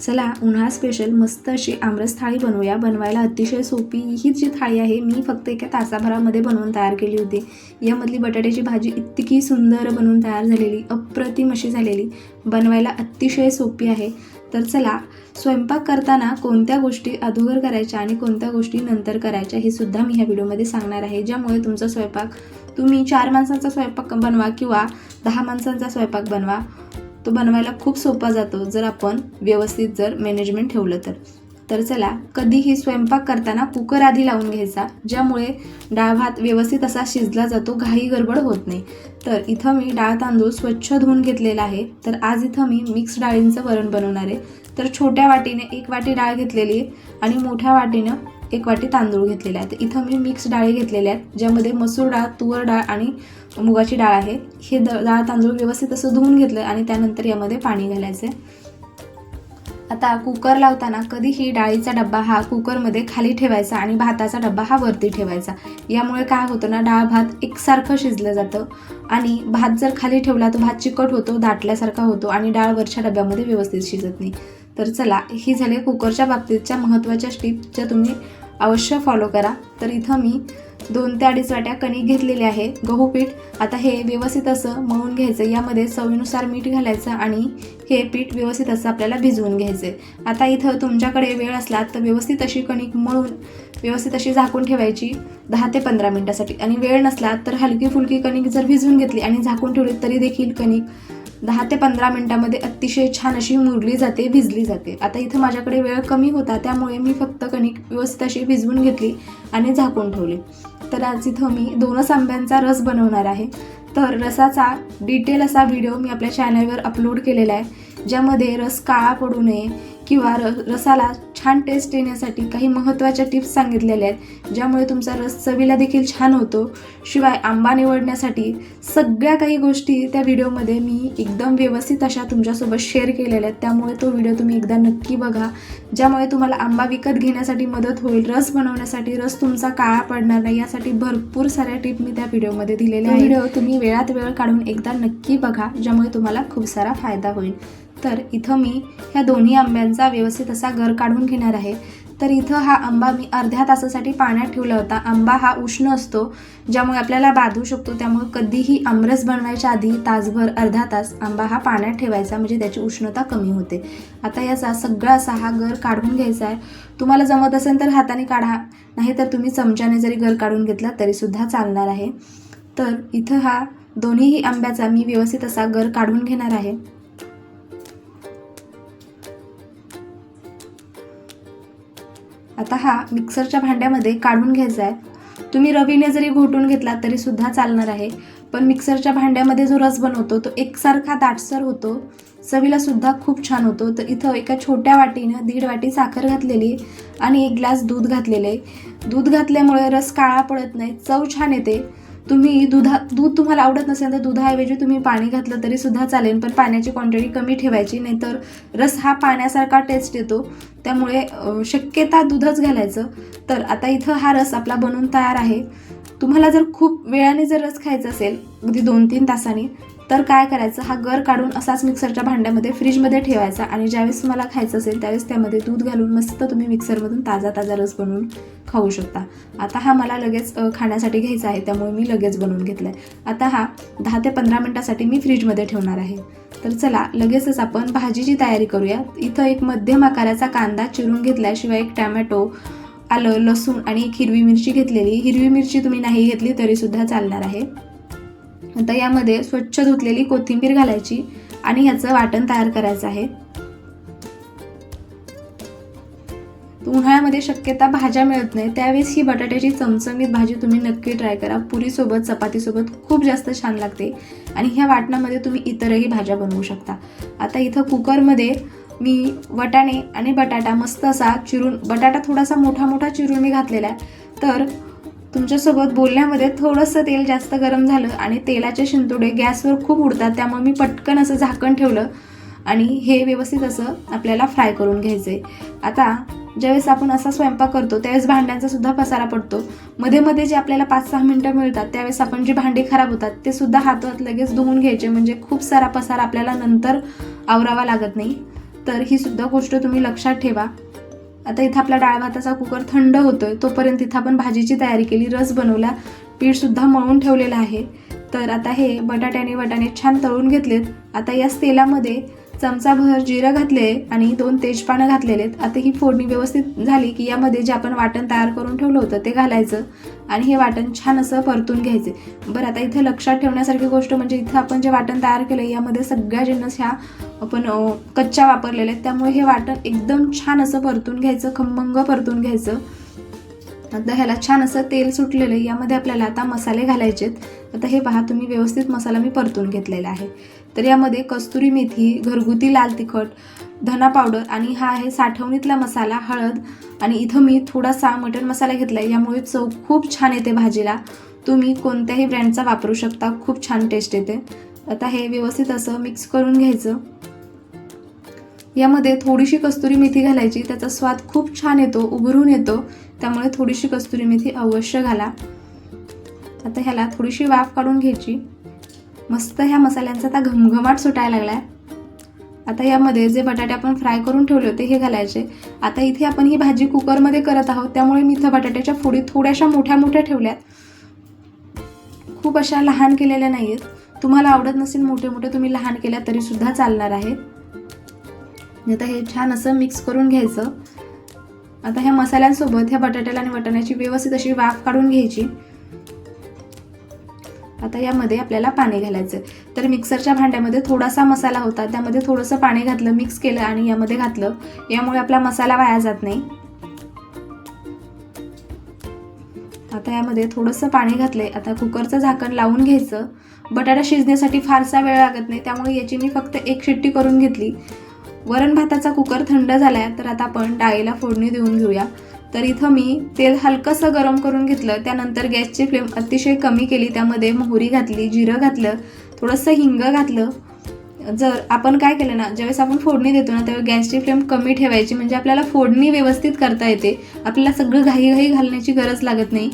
चला उन्हाळा स्पेशल मस्त अशी आमरस थाळी बनवूया. बनवायला अतिशय सोपी ही जी थाळी आहे मी फक्त एका तासाभरामध्ये बनवून तयार केली होती. यामधली बटाट्याची भाजी इतकी सुंदर बनवून तयार झालेली अप्रतिम अशी झालेली. बनवायला अतिशय सोपी आहे. तर चला स्वयंपाक करताना कोणत्या गोष्टी अधोगर करायच्या आणि कोणत्या गोष्टी नंतर करायच्या हे सुद्धा मी ह्या व्हिडिओमध्ये सांगणार आहे. ज्यामुळे तुमचा स्वयंपाक तुम्ही चार माणसांचा स्वयंपाक बनवा किंवा दहा माणसांचा स्वयंपाक बनवा. तो बनवायला खूप सोपा जातो जर आपण व्यवस्थित जर मॅनेजमेंट ठेवलं तर. तर चला कधीही स्वयंपाक करताना कुकर आधी लावून घ्यायचा ज्यामुळे डाळ भात व्यवस्थित असा शिजला जातो घाई गडबड होत नाही. तर इथं मी डाळ तांदूळ स्वच्छ धुवून घेतलेला आहे. तर आज इथं मी मिक्स डाळींचं वरण बनवणार आहे. तर छोट्या वाटीने एक वाटी डाळ घेतलेली आहे आणि मोठ्या वाटीनं एक वाटी तांदूळ घेतलेले आहे तर इथं मी मिक्स डाळी घेतलेल्या आहेत ज्यामध्ये मसूर डाळ तुवर डाळ आणि मुगाची डाळ आहे. हे द डाळ तांदूळ व्यवस्थित असं धुवून घेतलं आणि त्यानंतर यामध्ये पाणी घालायचं आहे आता कुकर लावताना कधीही डाळीचा डब्बा हा कुकरमध्ये खाली ठेवायचा आणि भाताचा डब्बा हा वरती ठेवायचा. यामुळे काय होतं ना डाळ भात एकसारखं शिजलं जातं आणि भात जर खाली ठेवला तर भात चिकट होतो दाटल्यासारखा होतो आणि डाळ वरच्या डब्यामध्ये व्यवस्थित शिजत नाही. तर चला ही झाले कुकरच्या बाबतीतच्या महत्त्वाच्या स्टीप ज्या तुम्ही अवश्य फॉलो करा. तर इथं मी दोन ते अडीच वाट्या कणिक घेतलेले आहे. गहू पीठ आता हे व्यवस्थित असं मळून घ्यायचं. यामध्ये चवीनुसार मीठ घालायचं आणि हे पीठ व्यवस्थित असं आपल्याला भिजवून घ्यायचं आहे आता इथं तुमच्याकडे वेळ असला तर व्यवस्थित अशी कणिक मळून व्यवस्थित अशी झाकून ठेवायची दहा ते पंधरा मिनटासाठी. आणि वेळ नसला तर हलकी फुलकी कणिक जर भिजवून घेतली आणि झाकून ठेवली तरी देखील कणिक दहा ते पंधरा मिनटामध्ये अतिशय छान अशी मुरली जाते भिजली जाते. आता इथं माझ्याकडे वेळ कमी होता त्यामुळे मी फक्त कणिक व्यवस्थित अशी भिजवून घेतली आणि झाकून ठेवली. तर आज इथं मी दोनच आंब्यांचा रस बनवणार आहे. तर रसाचा डिटेल असा व्हिडिओ मी आपल्या चॅनलवर अपलोड केलेला आहे ज्यामध्ये रस काळा पडू नये किंवा र रसाला छान टेस्ट येण्यासाठी काही महत्त्वाच्या टिप्स सांगितलेल्या आहेत ज्यामुळे तुमचा रस चवीला देखील छान होतो. शिवाय आंबा निवडण्यासाठी सगळ्या काही गोष्टी त्या व्हिडिओमध्ये मी एकदम व्यवस्थित अशा तुमच्यासोबत शेअर केलेल्या आहेत. त्यामुळे तो व्हिडिओ तुम्ही एकदा नक्की बघा ज्यामुळे तुम्हाला आंबा विकत घेण्यासाठी मदत होईल रस बनवण्यासाठी रस तुमचा काळा पडणार नाही यासाठी भरपूर साऱ्या टिप मी त्या व्हिडिओमध्ये दिलेल्या व्हिडिओ तुम्ही वेळात वेळ काढून एकदा नक्की बघा ज्यामुळे तुम्हाला खूप सारा फायदा होईल. तर इथं मी ह्या दोन्ही आंब्यांचा व्यवस्थित असा गर काढून घेणार आहे. तर इथं हा आंबा मी अर्ध्या तासासाठी पाण्यात ठेवला होता. आंबा हा उष्ण असतो ज्यामुळे आपल्याला बाधू शकतो. त्यामुळे कधीही आमरस बनवायच्या आधी तासभर अर्धा तास आंबा हा पाण्यात ठेवायचा म्हणजे त्याची उष्णता कमी होते. आता याचा सगळा असा हा गर काढून घ्यायचा आहे. तुम्हाला जमत असेल तर हाताने काढा नाहीतर तुम्ही चमच्याने जरी गर काढून घेतला तरीसुद्धा चालणार आहे. तर इथं हा दोन्हीही आंब्याचा मी व्यवस्थित असा गर काढून घेणार आहे. आता हा मिक्सरच्या भांड्यामध्ये काढून घ्यायचा आहे. तुम्ही रवीने जरी घोटून घेतला तरी सुद्धा चालणार आहे. पण मिक्सरच्या भांड्यामध्ये जो रस बनवतो तो एकसारखा दाटसर होतो. चवीला सुद्धा खूप छान होतो. तर इथं एका छोट्या वाटीनं दीड वाटी साखर घातलेली आणि एक ग्लास दूध घातलेले. दूध घातल्यामुळे रस काळा पडत नाही चव छान येते. तुम्ही दुधा दूध तुम्हाला आवडत नसेल तर दुधाऐवजी तुम्ही पाणी घातलं तरी सुद्धा चालेल. पण पाण्याची क्वांटिटी कमी ठेवायची नाहीतर रस हा पाण्यासारखा टेस्ट येतो. त्यामुळे शक्यता दूधच घालायचं. तर आता इथं हा रस आपला बनून तयार आहे. तुम्हाला जर खूप वेळाने जर रस खायचा असेल म्हणजे दोन तीन तासांनी तर काय करायचं? हा गर काढून असाच मिक्सरच्या भांड्यामध्ये फ्रीजमध्ये ठेवायचा आणि ज्यावेळेस तुम्हाला खायचं असेल त्यावेळेस त्यामध्ये दूध घालून मस्त तुम्ही मिक्सरमधून ताजा ताजा रस बनवून खाऊ शकता. आता हा मला लगेच खाण्यासाठी घ्यायचा आहे त्यामुळे मी लगेच बनवून घेतला आहे आता हा दहा ते पंधरा मिनटासाठी मी फ्रीजमध्ये ठेवणार आहे. तर चला लगेचच आपण भाजीची तयारी करूया. इथं एक मध्यम आकाराचा कांदा चिरून घेतल्याशिवाय एक टॅमॅटो आलं लसूण आणि एक हिरवी मिरची घेतलेली. हिरवी मिरची तुम्ही नाही घेतली तरीसुद्धा चालणार आहे. आता यामध्ये स्वच्छ धुतलेली कोथिंबीर घालायची आणि ह्याचं वाटण तयार करायचं आहे. उन्हाळ्यामध्ये शक्यता भाज्या मिळत नाही त्यावेळेस ही बटाट्याची चमचमीत भाजी तुम्ही नक्की ट्राय करा. पुरीसोबत चपातीसोबत खूप जास्त छान लागते आणि ह्या वाटणामध्ये तुम्ही इतरही भाज्या बनवू शकता. आता इथं कुकरमध्ये मी वटाणे आणि बटाटा मस्त असा चिरून बटाटा थोडासा मोठा मोठा चिरून मी घातलेला आहे. तर तुमच्यासोबत बोलण्यामध्ये थोडंसं तेल जास्त गरम झालं आणि तेलाचे शिंतोडे गॅसवर खूप उडतात त्यामुळे मी पटकन असं झाकण ठेवलं आणि हे व्यवस्थित असं आपल्याला फ्राय करून घ्यायचं आहे आता ज्यावेळेस आपण असा स्वयंपाक करतो त्यावेळेस भांड्यांचा सुद्धा पसारा पडतो. मध्ये मध्ये जे आपल्याला पाच सहा मिनटं मिळतात त्यावेळेस आपण जे भांडे खराब होतात ते सुद्धा हातात लगेच धुवून घ्यायचे. म्हणजे खूप सारा पसारा आपल्याला नंतर आवरावा लागत नाही. तर ही सुद्धा गोष्ट तुम्ही लक्षात ठेवा. आता इथं आपला डाळ भाताचा कुकर थंड होतोय तोपर्यंत इथं आपण भाजीची तयारी केली रस बनवला पीठसुद्धा मळून ठेवलेलं आहे. तर आता हे बटाटे आणि छान तळून घेतलेत. आता याच तेलामध्ये चमचाभर जिरं घातले आणि दोन तेजपानं घातलेले आहेत. आता ही फोडणी व्यवस्थित झाली की यामध्ये जे आपण वाटण तयार करून ठेवलं होतं ते घालायचं आणि हे वाटण छान असं परतून घ्यायचे. बरं आता इथं लक्षात ठेवण्यासारखी गोष्ट म्हणजे इथं आपण जे वाटण तयार केलं यामध्ये सगळ्या जिन्नस ह्या आपण कच्च्या वापरलेल्या आहेत. त्यामुळे हे वाटण एकदम छान असं परतून घ्यायचं खमंग परतून घ्यायचं. आता ह्याला छान असं तेल सुटलेलं आहे. यामध्ये आपल्याला आता मसाले घालायचे आहेत. आता हे पहा तुम्ही व्यवस्थित मसाला मी परतून घेतलेला आहे. तर यामध्ये कस्तुरी मेथी घरगुती लाल तिखट धना पावडर आणि हा आहे साठवणीतला मसाला हळद आणि इथं मी थोडासा मटण मसाला घेतला आहे यामुळे चव खूप छान येते भाजीला. तुम्ही कोणत्याही ब्रँडचा वापरू शकता. खूप छान टेस्ट येते. आता हे व्यवस्थित असं मिक्स करून घ्यायचं. यामध्ये थोडीशी कस्तुरी मेथी घालायची. त्याचा स्वाद खूप छान येतो उभरून येतो. त्यामुळे थोडीशी कस्तुरी मेथी अवश्य घाला. आता ह्याला थोडीशी वाफ काढून घ्यायची. मस्त ह्या मसाल्यांचा आता घमघमाट सुटायला लागलाय. आता यामध्ये जे बटाटे आपण फ्राय करून ठेवले होते हे घालायचे. आता इथे आपण ही भाजी कुकरमध्ये करत आहोत त्यामुळे मी इथं बटाट्याच्या फोडी थोड्याशा मोठ्या मोठ्या ठेवल्यात. खूप अशा लहान केलेल्या नाही आहेत तुम्हाला आवडत नसेल मोठे मोठे तुम्ही लहान केल्या तरीसुद्धा चालणार आहेत आता हे छान असं मिक्स करून घ्यायचं. आता ह्या मसाल्यांसोबत ह्या बटाट्याला आणि वाटाण्याची व्यवस्थित अशी वाफ काढून घ्यायची. आता यामध्ये आपल्याला पाणी घालायचं तर मिक्सरच्या भांड्यामध्ये थोडासा मसाला होता त्यामध्ये थोडंसं पाणी घातलं मिक्स केलं आणि यामध्ये घातलं. यामुळे आपला मसाला वाया जात नाही. आता यामध्ये थोडंसं पाणी घातलंय. आता कुकरचं झाकण लावून घ्यायचं. बटाटा शिजण्यासाठी फारसा वेळ लागत नाही त्यामुळे याची मी फक्त एक शिट्टी करून घेतली. वरण भाताचा कुकर थंड झालाय तर आता आपण डाळीला फोडणी देऊन घेऊया. तर इथं मी तेल हलकंसं गरम करून घेतलं. त्यानंतर गॅसची फ्लेम अतिशय कमी केली. त्यामध्ये मोहरी घातली जिरं घातलं थोडंसं हिंग घातलं. जर आपण काय केलं ना ज्यावेळेस आपण फोडणी देतो ना त्यावेळेस गॅसची फ्लेम कमी ठेवायची. म्हणजे आपल्याला फोडणी व्यवस्थित करता येते. आपल्याला सगळं घाईघाई घालण्याची गरज लागत नाही.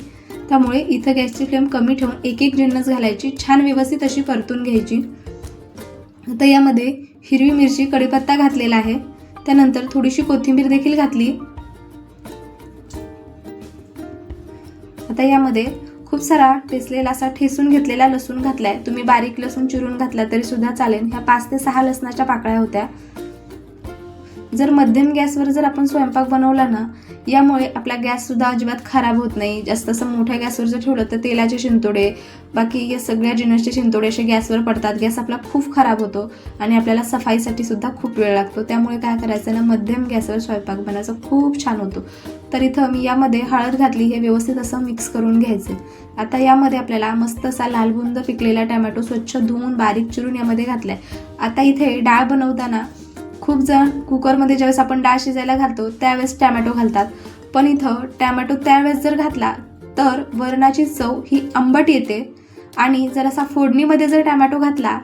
त्यामुळे इथं गॅसची फ्लेम कमी ठेवून एक एक जिन्नस घालायची. छान व्यवस्थित अशी परतून घ्यायची. आता यामध्ये हिरवी मिरची कढीपत्ता घातलेला आहे. त्यानंतर थोडीशी कोथिंबीर देखील घातली. आता यामध्ये खूप सारा ठेचलेला असा ठेसून घेतलेला लसूण घातलाय. तुम्ही बारीक लसूण चिरून घातला तरी सुद्धा चालेल. ह्या पाच ते सहा लसणाच्या पाकळ्या होत्या. जर मध्यम गॅसवर जर आपण स्वयंपाक बनवला ना यामुळे आपला गॅससुद्धा अजिबात खराब होत नाही. जास्त असं मोठ्या गॅसवर जर ठेवलं तर तेलाचे शिंतोडे बाकी या सगळ्या जिनसचे शिंतोडे असे गॅसवर पडतात. गॅस आपला खूप खराब होतो आणि आपल्याला सफाईसाठी सुद्धा खूप वेळ लागतो. त्यामुळे काय करायचं ना मध्यम गॅसवर स्वयंपाक बनायचा खूप छान होतो. तर इथं मी यामध्ये हळद घातली हे व्यवस्थित असं मिक्स करून घ्यायचे. आता यामध्ये आपल्याला मस्त असा लालबुंद पिकलेला टमॅटो स्वच्छ धुवून बारीक चिरून यामध्ये घातलाय. आता इथे डाळ बनवताना खूप जण कुकरमध्ये ज्यावेळेस आपण डाळ शिजायला घालतो त्यावेळेस टॅमॅटो घालतात. पण इथं टॅमॅटो त्यावेळेस जर घातला तर वरणाची चव ही आंबट येते. आणि जर असा फोडणीमध्ये जर टॅमॅटो घातला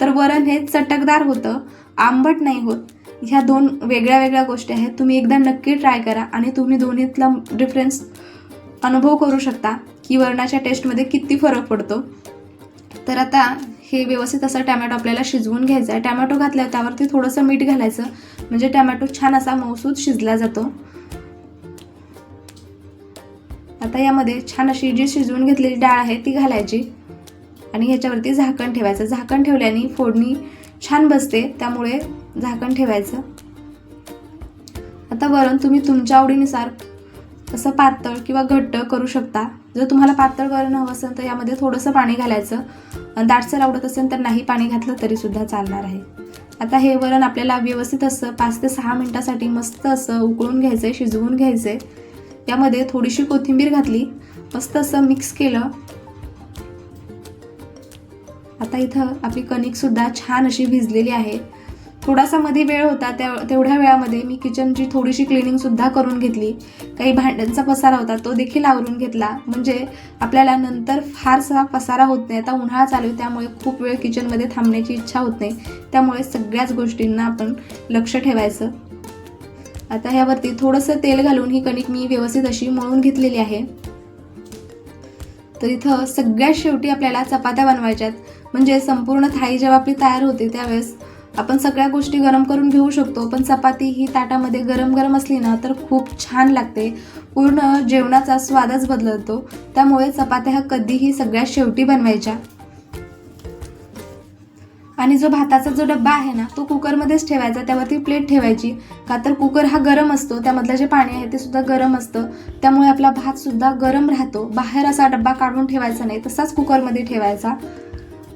तर वरण हे चटकदार होतं आंबट नाही होत. ह्या दोन वेगळ्या वेगळ्या गोष्टी आहेत. तुम्ही एकदा नक्की ट्राय करा आणि तुम्ही दोन्हीतला डिफरन्स अनुभव करू शकता की वरणाच्या टेस्टमध्ये किती फरक पडतो. तर आता हे व्यवस्थित असं टॅमॅटो आपल्याला शिजवून घ्यायचं आहे. टॅमॅटो घातला त्यावरती थोडंसं मीठ घालायचं. म्हणजे टॅमॅटो छान असा मऊसूद शिजला जातो. आता यामध्ये छान अशी जी शिजवून घेतलेली डाळ आहे ती घालायची. आणि ह्याच्यावरती झाकण ठेवायचं. झाकण ठेवल्याने फोडणी छान बसते. त्यामुळे झाकण ठेवायचं. आता वरण तुम्ही तुमच्या आवडीनुसार असं पातळ किंवा घट्ट करू शकता. जर तुम्हाला पातळ वरण हवं असेल तर यामध्ये थोडंसं पाणी घालायचं. आणि दाटसर आवडत असेल तर नाही पाणी घातलं तरीसुद्धा चालणार आहे. आता हे वरण आपल्याला व्यवस्थित असं पाच ते सहा मिनटासाठी मस्त असं उकळून घ्यायचं आहे शिजवून घ्यायचं आहे यामध्ये थोडीशी कोथिंबीर घातली मस्त असं मिक्स केलं. आता इथं आपली कणिकसुद्धा छान अशी भिजलेली आहे. थोडासा मध्ये वेळ होता त्या तेवढ्या वेळामध्ये मी किचनची थोडीशी क्लिनिंगसुद्धा करून घेतली. काही भांड्यांचा पसारा होता तो देखील आवरून घेतला. म्हणजे आपल्याला नंतर फारसा पसारा होत नाही. आता उन्हाळा चालू आहे त्यामुळे खूप वेळ किचनमध्ये थांबण्याची इच्छा होत नाही. त्यामुळे सगळ्याच गोष्टींना आपण लक्ष ठेवायचं. आता ह्यावरती थोडंसं तेल घालून ही कणिक मी व्यवस्थित अशी मळून घेतलेली आहे. तर इथं सगळ्यात शेवटी आपल्याला चपात्या बनवायच्यात. म्हणजे संपूर्ण थाळी जेव्हा आपली तयार होते त्यावेळेस आपण सगळ्या गोष्टी गरम करून घेऊ शकतो पण चपाती ही ताटामध्ये गरम गरम असली ना तर खूप छान लागते. पूर्ण जेवणाचा स्वादच बदलतो. त्यामुळे चपात्या ह्या कधीही सगळ्यात शेवटी बनवायच्या. आणि जो भाताचा जो डब्बा आहे ना तो कुकरमध्येच ठेवायचा. त्यावरती प्लेट ठेवायची. का तर कुकर हा गरम असतो त्यामधलं जे पाणी आहे ते सुद्धा गरम असतं. त्यामुळे आपला भातसुद्धा गरम राहतो. बाहेर असा डब्बा काढून ठेवायचा नाही तसाच कुकरमध्ये ठेवायचा.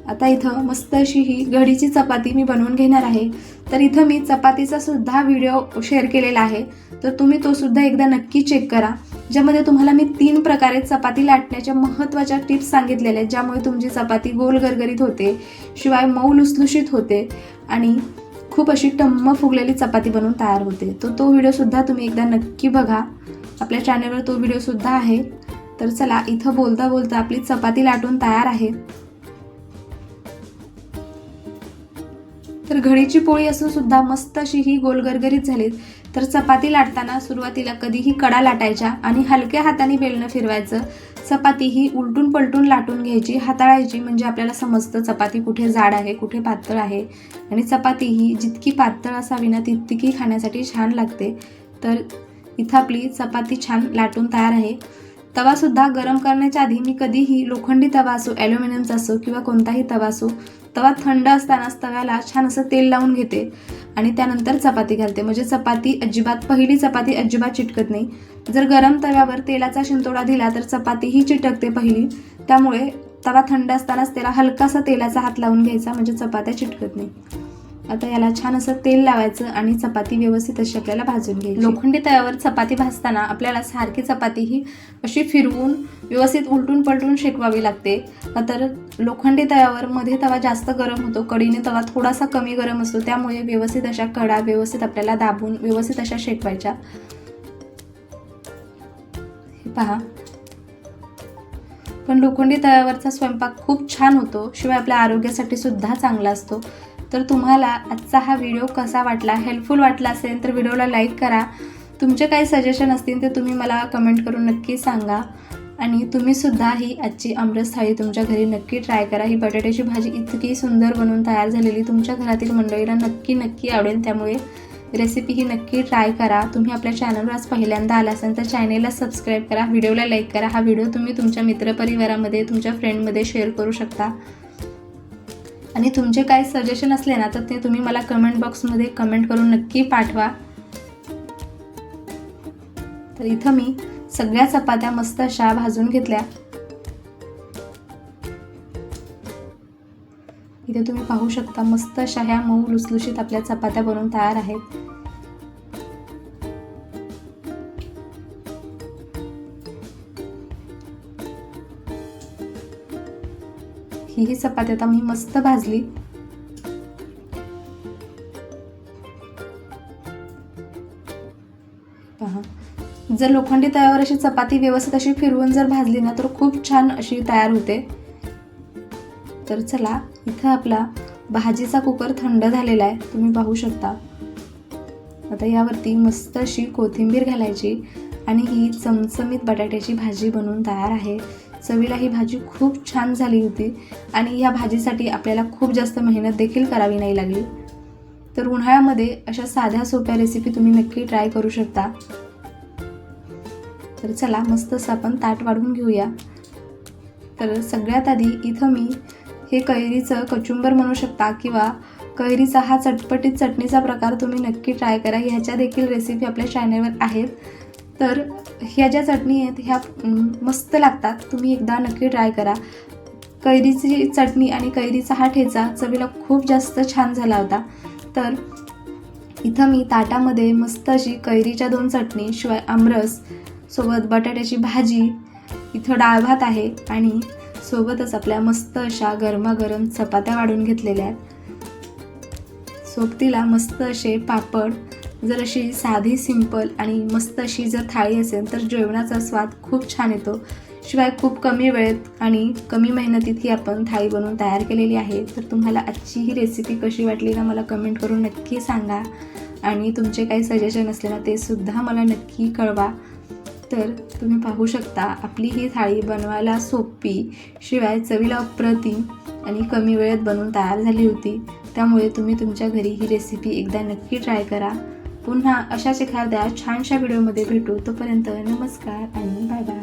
आता इथं मस्त अशी ही घडीची चपाती मी बनवून घेणार आहे. तर इथं मी चपातीचा सुद्धा व्हिडिओ शेअर केलेला आहे. तर तुम्ही तो सुद्धा एकदा नक्की चेक करा. ज्यामध्ये तुम्हाला मी तीन प्रकारे चपाती लाटण्याच्या महत्त्वाच्या टिप्स सांगितलेल्या आहेत. ज्यामुळे तुमची चपाती गोल गरगरीत होते शिवाय मऊ लुसलुशीत होते आणि खूप अशी टम्म फुगलेली चपाती बनवून तयार होते. तर तो व्हिडिओसुद्धा तुम्ही एकदा नक्की बघा. आपल्या चॅनलवर तो व्हिडिओसुद्धा आहे. तर चला इथं बोलता बोलता आपली चपाती लाटून तयार आहे. तर घडीची पोळी असून सुद्धा मस्त अशी ही गोलगरगरीत झालीत तर चपाती लाटताना सुरुवातीला कधीही कडा लाटायच्या आणि हलक्या हाताने बेलणं फिरवायचं. चपाती ही उलटून पलटून लाटून घ्यायची हाताळायची म्हणजे आपल्याला समजतं चपाती कुठे जाड आहे कुठे पातळ आहे. आणि चपाती ही जितकी पातळ असावी ना तितकी खाण्यासाठी छान लागते. तर इथं आपली चपाती छान लाटून तयार आहे. तवासुद्धा गरम करण्याच्या आधी मी कधीही लोखंडी तवा असो ॲल्युमिनियमचा असो किंवा कोणताही तवा असो तवा थंड असतानाच तव्याला छान असं तेल लावून घेते आणि त्यानंतर चपाती घालते. म्हणजे चपाती अजिबात पहिली चपाती अजिबात चिटकत नाही. जर गरम तव्यावर तेलाचा शिंतोडा दिला तर चपाती ही चिटकते पहिली. त्यामुळे तवा थंड असतानाच त्याला हलकासा तेलाचा हात लावून घ्यायचा म्हणजे चपात्या चिटकत नाही. आता याला छान असं तेल लावायचं आणि चपाती व्यवस्थित अशी आपल्याला भाजून घ्यायची. लोखंडी तव्यावर चपाती भाजताना आपल्याला सारखी चपाती ही अशी फिरवून व्यवस्थित उलटून पलटून शेकवावी लागते. तर लोखंडी तव्यावर मध्ये तवा जास्त गरम होतो कडीने तवा थोडासा कमी गरम असतो त्यामुळे व्यवस्थित अशा कडा व्यवस्थित आपल्याला दाबून व्यवस्थित अशा शेकवायच्या. हे पहा. पण लोखंडी तव्यावरचा स्वयंपाक खूप छान होतो शिवाय आपल्या आरोग्यासाठी सुद्धा चांगला असतो. तर तुम्हाला आजचा हा व्हिडिओ कसा वाटला हेल्पफुल वाटला असेल तर व्हिडिओला लाईक करा. तुमचे काही सजेशन असतील ते तुम्ही मला कमेंट करून नक्की सांगा. आणि तुम्हीसुद्धा ही आजची आमरस थाळी तुमच्या घरी नक्की ट्राय करा. ही बटाट्याची भाजी इतकी सुंदर बनवून तयार झालेली तुमच्या घरातील मंडळीला नक्की नक्की आवडेल. त्यामुळे रेसिपी ही नक्की ट्राय करा. तुम्ही आपल्या चॅनलवर आज पहिल्यांदा आला असाल तर चॅनेलला सबस्क्राईब करा. व्हिडिओला लाईक करा. हा व्हिडिओ तुम्ही तुमच्या मित्रपरिवारामध्ये तुमच्या फ्रेंडमध्ये शेअर करू शकता. आणि तुमचे काही सजेशन असले ना तर ते तुम्ही मला कमेंट बॉक्समध्ये कमेंट करून नक्की पाठवा. तर इथं मी सगळ्या चपात्या मस्त अशा भाजून घेतल्या. इथे तुम्ही पाहू शकता मस्त अशा ह्या मऊ लुसलुशीत आपल्या चपात्या बनवून तयार आहेत. ही ही चपाती आता मी मस्त भाजली. पहा. जर लोखंडी तव्यावर अशी चपाती व्यवस्थित अशी फिरवून जर भाजली ना तर खूप छान अशी तयार होते. तर चला इथं आपला भाजीचा कुकर थंड झालेला आहे. तुम्ही पाहू शकता. आता यावरती मस्त अशी कोथिंबीर घालायची आणि ही चमचमीत बटाट्याची भाजी बनवून तयार आहे. चवीला ही भाजी खूप छान झाली होती आणि या भाजीसाठी आपल्याला खूप जास्त मेहनत देखील करावी नाही लागली. तर उन्हाळ्यामध्ये अशा साध्या सोप्या रेसिपी तुम्ही नक्की ट्राय करू शकता. तर चला मस्त असं आपण ताट वाढवून घेऊया. तर सगळ्यात आधी इथं मी हे कैरीचं कचुंबर म्हणू शकता किंवा कैरीचा हा चटपटीत चटणीचा प्रकार तुम्ही नक्की ट्राय करा. ह्याच्या देखील रेसिपी आपल्या चॅनलवर आहेत. तर ह्या ज्या चटणी आहेत ह्या मस्त लागतात. तुम्ही एकदा नक्की ट्राय करा. कैरीची चटणी आणि कैरीचा हा ठेचा चवीला खूप जास्त छान झाला होता. तर इथं मी ताटामध्ये मस्त अशी कैरीच्या दोन चटणी शिवाय आमरस सोबत बटाट्याची भाजी इथं डाळ भात आहे आणि सोबतच आपल्या मस्त अशा गरमागरम चपात्या वाढून घेतलेल्या आहेत. सोबतीला मस्त असे पापड जर अशी साधी सिंपल आणि मस्त अशी जर थाळी असेल तर जेवणाचा स्वाद खूप छान येतो. शिवाय खूप कमी वेळेत आणि कमी मेहनतीत ही आपण थाळी बनवून तयार केलेली आहे. तर तुम्हाला आजची ही रेसिपी कशी वाटली ना मला कमेंट करून नक्की सांगा. आणि तुमचे काही सजेशन असले ना ते सुद्धा मला नक्की कळवा. तर तुम्ही पाहू शकता आपली ही थाळी बनवायला सोपी शिवाय चवीला अप्रतिम आणि कमी वेळेत बनवून तयार झाली होती. त्यामुळे तुम्ही तुमच्या घरी ही रेसिपी एकदा नक्की ट्राय करा. पुन्हा अशाच एखाद्या छानशा व्हिडिओमध्ये भेटू. तोपर्यंत नमस्कार आणि बाय बाय